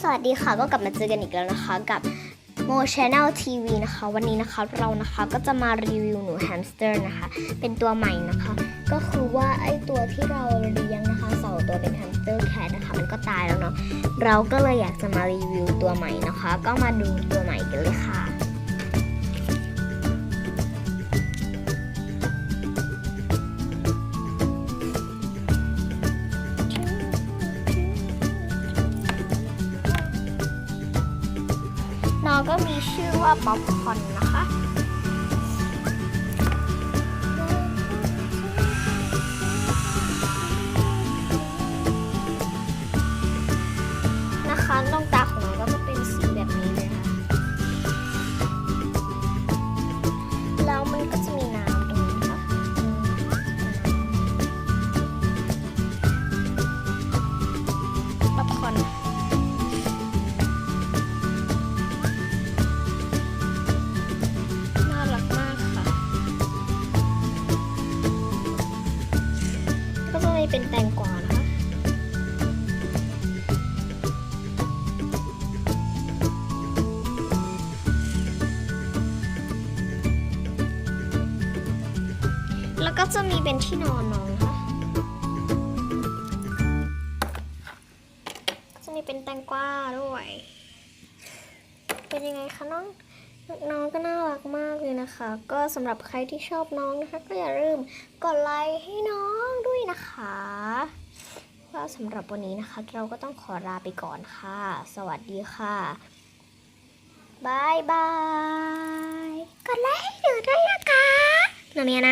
สวัสดีค่ะก็กลับมาเจอกันอีกแล้วนะคะกับโมชแนลทีวีนะคะ วันนี้นะคะเรานะคะก็จะมารีวิวหนูแฮมสเตอร์นะคะ เป็นตัวใหม่นะคะ ก็คือว่าไอตัวที่เราเลี้ยงนะคะเสาตัวเป็นแฮมสเตอร์แคทนะคะ มันก็ตายแล้วเนาะเราก็เลยอยากจะมารีวิวตัวใหม่นะคะ ก็มาดูตัวใหม่กันเลยค่ะ ก็มีชื่อว่าป๊อปคอนนะคะนะคะ ก็จะมีเป็นแตงกวานะคะ แล้วก็จะมีเป็นที่นอนน้องนะคะจะมีเป็นแตงกวาด้วย เป็นยังไงคะน้องน้องก็น่ารักมากเลยนะคะ ก็สำหรับใครที่ชอบน้องนะคะ ก็อย่าลืมกดไลค์ให้น้อง นะคะว่าสำหรับวันนี้นะคะ เราก็ต้องขอลาไปก่อนค่ะ สวัสดีค่ะบายบายกดไลค์ให้หนูด้วยนะคะหนูเมียนะ